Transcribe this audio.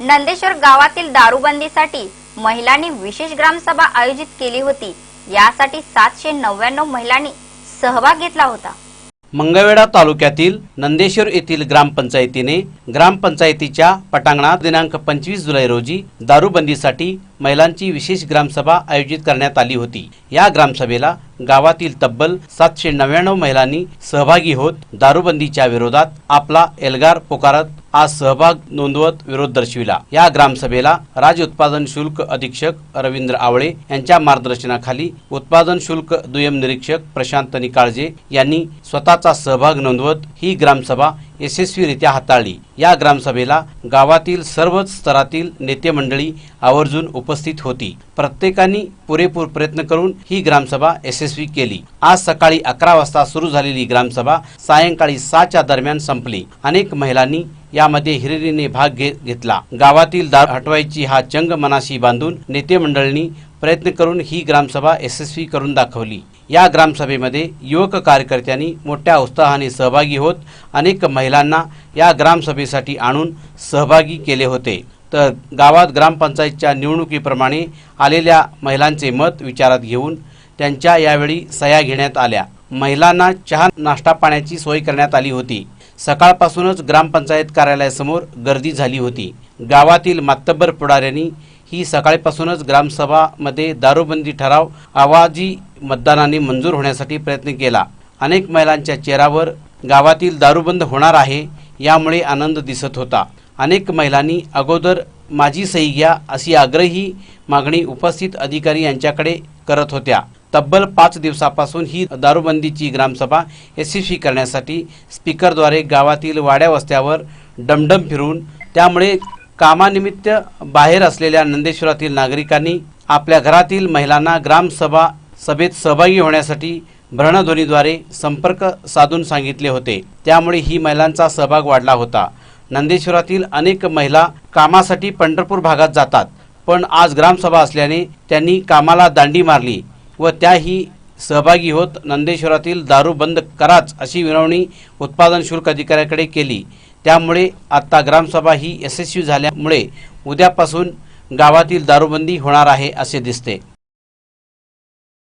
नंदेश्वर गावातील दारूबंदीसाठी महिलांनी विशेष ग्रामसभा आयोजित केली होती. यासाठी सातशे नव्याण्णव महिलांनी सहभाग घेतला होता. मंगळवेढा तालुक्यातील नंदेश्वर येथील ग्रामपंचायतीने ग्रामपंचायतीच्या पटांगणात दिनांक पंचवीस जुलै रोजी दारूबंदीसाठी महिलांची विशेष ग्रामसभा आयोजित करण्यात आली होती. या ग्रामसभेला गावातील तब्बल सातशे नव्याण्णव महिलांनी सहभागी होत दारूबंदीच्या विरोधात आपला एल्गार पुकारत आज सहभाग नोंदवत विरोध दर्शविला. या ग्रामसभेला राज्य उत्पादन शुल्क अधीक्षक रवींद्र आवळे यांच्या मार्गदर्शनाखाली उत्पादन शुल्क दुय्यम निरीक्षक प्रशांत निकाळजे यांनी स्वतःचा सहभाग नोंदवत ही ग्रामसभा यशस्वीरित्या हाताळली. या ग्रामसभेला गावातील सर्वच स्तरातील नेते मंडळी आवर्जून उपस्थित होती. प्रत्येकाने पुरेपूर प्रयत्न करून ही ग्रामसभा यशस्वी केली. आज सकाळी अकरा वाजता सुरू झालेली ग्रामसभा सायंकाळी सहाच्या दरम्यान संपली. अनेक महिलांनी यामध्ये हिरिरीने भाग घेत घेतला. गावातील दार हटवायची हा चंग मनाशी बांधून नेते मंडळींनी प्रयत्न करून ही ग्रामसभा यशस्वी करून दाखवली. या ग्रामसभेमध्ये युवक कार्यकर्त्यांनी मोठ्या उत्साहाने सहभागी होत अनेक महिलांना या ग्रामसभेसाठी आणून सहभागी केले होते. तर गावात ग्रामपंचायतच्या निवडणुकीप्रमाणे आलेल्या महिलांचे मत विचारात घेऊन त्यांच्या यावेळी सह्या घेण्यात आल्या. महिलांना चहा नाश्ता पाण्याची सोय करण्यात आली होती. सकाळपासूनच ग्रामपंचायत कार्यालयासमोर गर्दी झाली होती. गावातील मातब्बर पुढाऱ्यांनी ही सकाळपासूनच ग्रामसभामध्ये दारूबंदी ठराव आवाजी मतदानाने मंजूर होण्यासाठी प्रयत्न केला. अनेक महिलांच्या चेहऱ्यावर गावातील दारूबंद होणार आहे यामुळे आनंद दिसत होता. अनेक महिलांनी अगोदर माझी सही घ्या अशी आग्रही मागणी उपस्थित अधिकारी यांच्याकडे करत होत्या. तब्बल पाच दिवसापासून ही दारूबंदीची ग्रामसभा यशस्वी करण्यासाठी स्पीकरद्वारे गावातील वाड्या वस्त्यावर डमडम फिरून त्यामुळे कामानिमित्त बाहेर असलेल्या नंदेश्वरातील नागरिकांनी आपल्या घरातील महिलांना ग्रामसभा सभेत सहभागी होण्यासाठी भ्रणध्वनीद्वारे संपर्क साधून सांगितले होते. त्यामुळे ही महिलांचा सहभाग वाढला होता. नंदेश्वरातील अनेक महिला कामासाठी पंढरपूर भागात जातात पण आज ग्रामसभा असल्याने त्यांनी कामाला दांडी मारली व त्याही सहभागी होत नंदेश्वरातील दारू बंद कराच अशी विनवणी उत्पादन शुल्क अधिकाऱ्याकडे केली. त्यामुळे आता ग्रामसभा ही यशस्वी झाल्यामुळे उद्यापासून गावातील दारूबंदी होणार आहे असे दिसते.